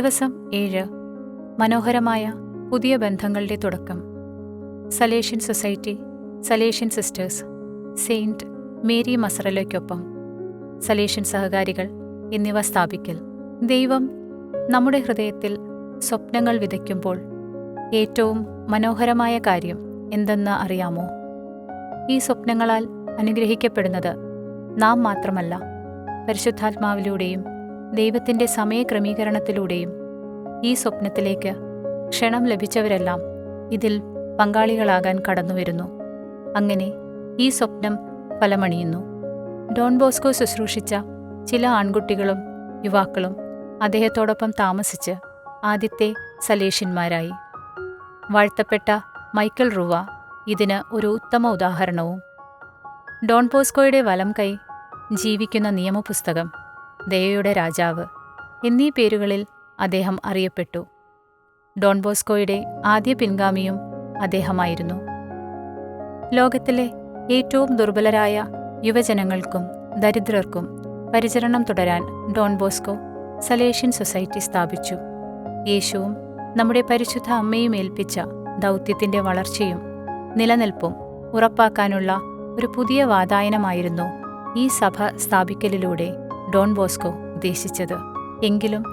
ദിവസം ഏഴ്. മനോഹരമായ പുതിയ ബന്ധങ്ങളുടെ തുടക്കം. Salesian society Salesian sisters Saint Mary മസറലയ്ക്കൊപ്പം. Salesian സഹകാരികൾ എന്നിവ സ്ഥാപിക്കൽ. ദൈവം നമ്മുടെ ഹൃദയത്തിൽ സ്വപ്നങ്ങൾ വിതയ്ക്കുമ്പോൾ ഏറ്റവും മനോഹരമായ കാര്യം എന്തെന്ന് അറിയാമോ? ഈ സ്വപ്നങ്ങളാൽ അനുഗ്രഹിക്കപ്പെടുന്നത് നാം മാത്രമല്ല പരിശുദ്ധാത്മാവിലൂടെയും ദൈവത്തിന്റെ സമയക്രമീകരണത്തിലൂടെയും ഈ സ്വപ്നത്തിലേക്ക് ക്ഷണം ലഭിച്ചവരെല്ലാം ഇതിൽ പങ്കാളികളാകാൻ കടന്നുവരുന്നു. അങ്ങനെ ഈ സ്വപ്നം ഫലമണിയുന്നു. ഡോൺ ബോസ്കോ ശുശ്രൂഷിച്ച ചില ആൺകുട്ടികളും യുവാക്കളും അദ്ദേഹത്തോടൊപ്പം താമസിച്ച് ആദ്യത്തെ സലേഷ്യന്മാരായി. വാഴ്ത്തപ്പെട്ട മൈക്കൽ റുവ ഇതിന് ഒരു ഉത്തമ ഉദാഹരണവും. ഡോൺ ബോസ്കോയുടെ വലം കൈ ജീവിക്കുന്ന നിയമപുസ്തകം ദയയുടെ രാജാവ് എന്നീ പേരുകളിൽ അദ്ദേഹം അറിയപ്പെട്ടു. ഡോൺ ബോസ്കോയുടെ ആദ്യ പിൻഗാമിയും അദ്ദേഹമായിരുന്നു. ലോകത്തിലെ ഏറ്റവും ദുർബലരായ യുവജനങ്ങൾക്കും ദരിദ്രർക്കും പരിചരണം തുടരാൻ ഡോൺ ബോസ്കോ സലേഷ്യൻ സൊസൈറ്റി സ്ഥാപിച്ചു. യേശുവും നമ്മുടെ പരിശുദ്ധ അമ്മയും ഏൽപ്പിച്ച ദൗത്യത്തിന്റെ വളർച്ചയും നിലനിൽപ്പും ഉറപ്പാക്കാനുള്ള ഒരു പുതിയ വാതായനമായിരുന്നു ഈ സഭ സ്ഥാപിക്കലിലൂടെ ഡോൺ ബോസ്കോ ഉദ്ദേശിച്ചത്. എങ്കിലും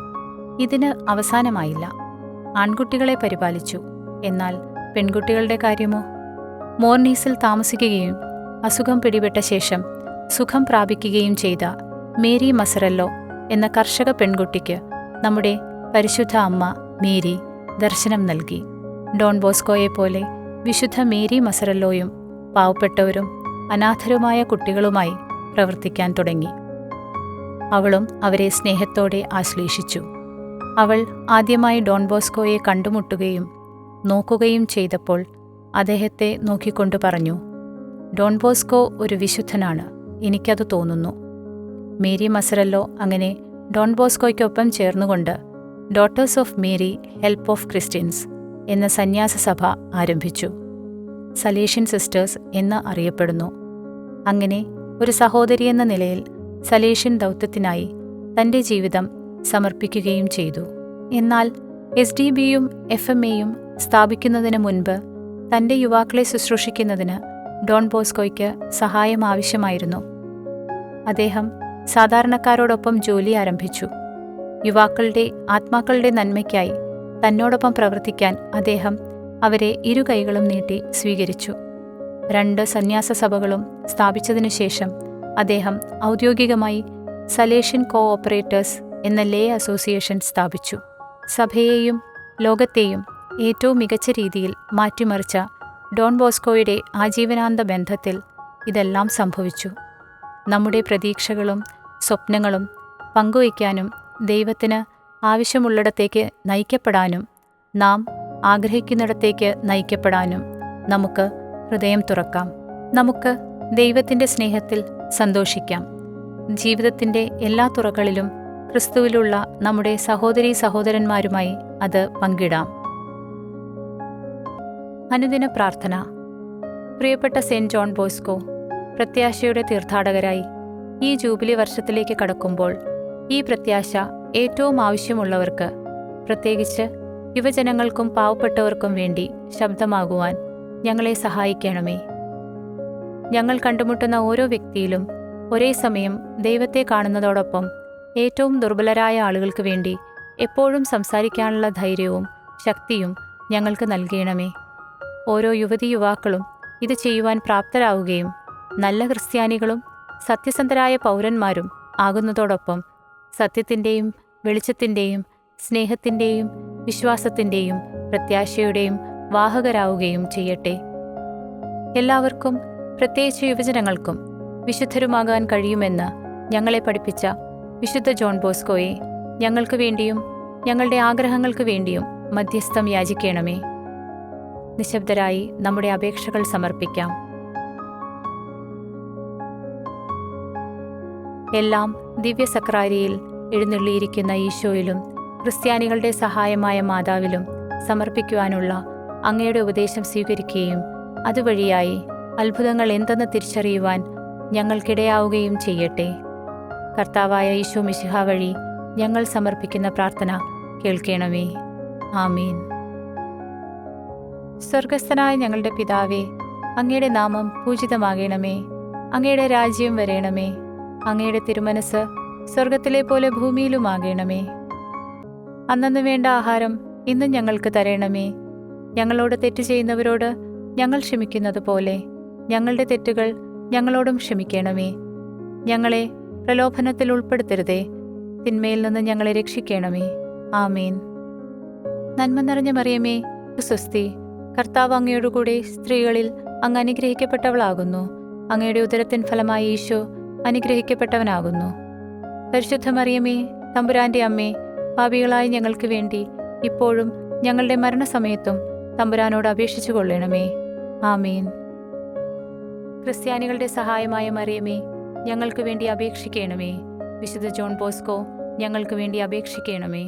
ഇതിന് അവസാനമായില്ല. ആൺകുട്ടികളെ പരിപാലിച്ചു. എന്നാൽ പെൺകുട്ടികളുടെ കാര്യമോ? മോർണീസിൽ താമസിക്കുകയും അസുഖം പിടിപെട്ട ശേഷം സുഖം പ്രാപിക്കുകയും ചെയ്ത മേരി മസറല്ലോ എന്ന കർഷക പെൺകുട്ടിക്ക് നമ്മുടെ പരിശുദ്ധ അമ്മ മേരി ദർശനം നൽകി. ഡോൺ ബോസ്കോയെപ്പോലെ വിശുദ്ധ മേരി മസറല്ലോയും പാവപ്പെട്ടവരും അനാഥരുമായ കുട്ടികളുമായി പ്രവർത്തിക്കാൻ തുടങ്ങി. അവളും അവരെ സ്നേഹത്തോടെ ആശ്ലേഷിച്ചു. അവൾ ആദ്യമായി ഡോൺ ബോസ്കോയെ കണ്ടുമുട്ടുകയും നോക്കുകയും ചെയ്തപ്പോൾ അദ്ദേഹത്തെ നോക്കിക്കൊണ്ട് പറഞ്ഞു ഡോൺ ബോസ്കോ ഒരു വിശുദ്ധനാണ്. എനിക്കത് തോന്നുന്നു. മേരി മസറല്ലോ അങ്ങനെ ഡോൺ ബോസ്കോയ്ക്കൊപ്പം ചേർന്നുകൊണ്ട് daughters of Mary help of Christians എന്ന സന്യാസ സഭ ആരംഭിച്ചു. സലേഷ്യൻ സിസ്റ്റേഴ്സ് എന്ന് അറിയപ്പെടുന്നു. അങ്ങനെ ഒരു സഹോദരി എന്ന നിലയിൽ സലേഷ്യൻ ദൗത്യത്തിനായി തന്റെ ജീവിതം സമർപ്പിക്കുകയും ചെയ്തു. എന്നാൽ എസ് ഡി ബിയും എഫ് എം എയും സ്ഥാപിക്കുന്നതിന് മുൻപ് തന്റെ യുവാക്കളെ ശുശ്രൂഷിക്കുന്നതിന് ഡോൺ ബോസ്കോയ്ക്ക് സഹായം ആവശ്യമായിരുന്നു. അദ്ദേഹം സാധാരണക്കാരോടൊപ്പം ജോലി ആരംഭിച്ചു. യുവാക്കളുടെ ആത്മാക്കളുടെ നന്മയ്ക്കായി തന്നോടൊപ്പം പ്രവർത്തിക്കാൻ അദ്ദേഹം അവരെ ഇരു കൈകളും നീട്ടി സ്വീകരിച്ചു. രണ്ട് സന്യാസ സഭകളും സ്ഥാപിച്ചതിനു ശേഷം അദ്ദേഹം ഔദ്യോഗികമായി സലേഷ്യൻ കോ ഓപ്പറേറ്റേഴ്സ് എന്ന ലേ അസോസിയേഷൻ സ്ഥാപിച്ചു. സഭയെയും ലോകത്തെയും ഏറ്റവും മികച്ച രീതിയിൽ മാറ്റിമറിച്ച ഡോൺ ബോസ്കോയുടെ ആജീവനാന്ത ബന്ധത്തിൽ ഇതെല്ലാം സംഭവിച്ചു. നമ്മുടെ പ്രതീക്ഷകളും സ്വപ്നങ്ങളും പങ്കുവയ്ക്കാനും ദൈവത്തിന് ആവശ്യമുള്ളിടത്തേക്ക് നയിക്കപ്പെടാനും നാം ആഗ്രഹിക്കുന്നിടത്തേക്ക് നയിക്കപ്പെടാനും നമുക്ക് ഹൃദയം തുറക്കാം. നമുക്ക് ദൈവത്തിന്റെ സ്നേഹത്തിൽ സന്തോഷിക്കാം. ജീവിതത്തിന്റെ എല്ലാ തുറകളിലും ക്രിസ്തുവിലുള്ള നമ്മുടെ സഹോദരീ സഹോദരന്മാരുമായി അത് പങ്കിടാം. അനുദിന പ്രാർത്ഥന. പ്രിയപ്പെട്ട സെന്റ് ജോൺ ബോസ്കോ പ്രത്യാശയുടെ തീർത്ഥാടകരായി ഈ ജൂബിലി വർഷത്തിലേക്ക് കടക്കുമ്പോൾ ഈ പ്രത്യാശ ഏറ്റവും ആവശ്യമുള്ളവർക്ക് പ്രത്യേകിച്ച് യുവജനങ്ങൾക്കും പാവപ്പെട്ടവർക്കും വേണ്ടി ശബ്ദമാകുവാൻ ഞങ്ങളെ സഹായിക്കണമേ. ഞങ്ങൾ കണ്ടുമുട്ടുന്ന ഓരോ വ്യക്തിയിലും ഒരേ സമയം ദൈവത്തെ കാണുന്നതോടൊപ്പം ഏറ്റവും ദുർബലരായ ആളുകൾക്ക് വേണ്ടി എപ്പോഴും സംസാരിക്കാനുള്ള ധൈര്യവും ശക്തിയും ഞങ്ങൾക്ക് നൽകണമേ. ഓരോ യുവതി യുവാക്കളും ഇത് ചെയ്യുവാൻ പ്രാപ്തരാവുകയും നല്ല ക്രിസ്ത്യാനികളും സത്യസന്ധരായ പൗരന്മാരും ആകുന്നതോടൊപ്പം സത്യത്തിന്റെയും വെളിച്ചത്തിന്റെയും സ്നേഹത്തിന്റെയും വിശ്വാസത്തിന്റെയും പ്രത്യാശയുടെയും വാഹകരാവുകയും ചെയ്യട്ടെ. എല്ലാവർക്കും പ്രത്യേകിച്ച് യുവജനങ്ങൾക്കും വിശുദ്ധരുമാകാൻ കഴിയുമെന്ന് ഞങ്ങളെ പഠിപ്പിച്ച വിശുദ്ധ ജോൺ ബോസ്കോയെ ഞങ്ങൾക്ക് വേണ്ടിയും ഞങ്ങളുടെ ആഗ്രഹങ്ങൾക്ക് വേണ്ടിയും മധ്യസ്ഥം യാചിക്കണമേ. നിശബ്ദരായി നമ്മുടെ അപേക്ഷകൾ സമർപ്പിക്കാം. എല്ലാം ദിവ്യസക്രാരിയിൽ എഴുന്നള്ളിയിരിക്കുന്ന ഈശോയിലും ക്രിസ്ത്യാനികളുടെ സഹായമായ മാതാവിലും സമർപ്പിക്കുവാനുള്ള അങ്ങയുടെ ഉപദേശം സ്വീകരിക്കുകയും അതുവഴിയായി അത്ഭുതങ്ങൾ എന്തെന്ന് തിരിച്ചറിയുവാൻ ഞങ്ങൾക്കിടയാവുകയും ചെയ്യട്ടെ. കർത്താവായ ഈശോ മിശിഹ വഴി ഞങ്ങൾ സമർപ്പിക്കുന്ന പ്രാർത്ഥന കേൾക്കണമേ. ആമീൻ. സ്വർഗസ്ഥനായ ഞങ്ങളുടെ പിതാവേ അങ്ങയുടെ നാമം പൂജിതമാകണമേ. അങ്ങയുടെ രാജ്യം വരേണമേ. അങ്ങയുടെ തിരുമനസ് സ്വർഗത്തിലെ പോലെ ഭൂമിയിലുമാകണമേ. അന്നു വേണ്ട ആഹാരം ഇന്നും ഞങ്ങൾക്ക് തരണമേ. ഞങ്ങളോട് തെറ്റ് ചെയ്യുന്നവരോട് ഞങ്ങൾ ക്ഷമിക്കുന്നത് പോലെ ഞങ്ങളുടെ തെറ്റുകൾ ഞങ്ങളോടും ക്ഷമിക്കണമേ. ഞങ്ങളെ പ്രലോഭനത്തിൽ ഉൾപ്പെടുത്തരുതേ. തിന്മയിൽ നിന്ന് ഞങ്ങളെ രക്ഷിക്കണമേ. ആമീൻ. നന്മ നിറഞ്ഞ മറിയമേ സുസ്തി കർത്താവ് അങ്ങയോടുകൂടെ സ്ത്രീകളിൽ അങ്ങ് അനുഗ്രഹിക്കപ്പെട്ടവളാകുന്നു. അങ്ങയുടെ ഉദരത്തിൻ ഫലമായി ഈശോ അനുഗ്രഹിക്കപ്പെട്ടവനാകുന്നു. പരിശുദ്ധ മറിയമേ തമ്പുരാന്റെ അമ്മേ പാപികളായ ഞങ്ങൾക്ക് വേണ്ടി ഇപ്പോഴും ഞങ്ങളുടെ മരണസമയത്തും തമ്പുരാനോട് അപേക്ഷിച്ചു കൊള്ളണമേ ആമീൻ. ക്രിസ്ത്യാനികളുടെ സഹായമായ മറിയമേ ഞങ്ങൾക്ക് വേണ്ടി അപേക്ഷിക്കണമേ. വിശുദ്ധ ജോൺ ബോസ്കോ ഞങ്ങൾക്ക് വേണ്ടി അപേക്ഷിക്കണമേ.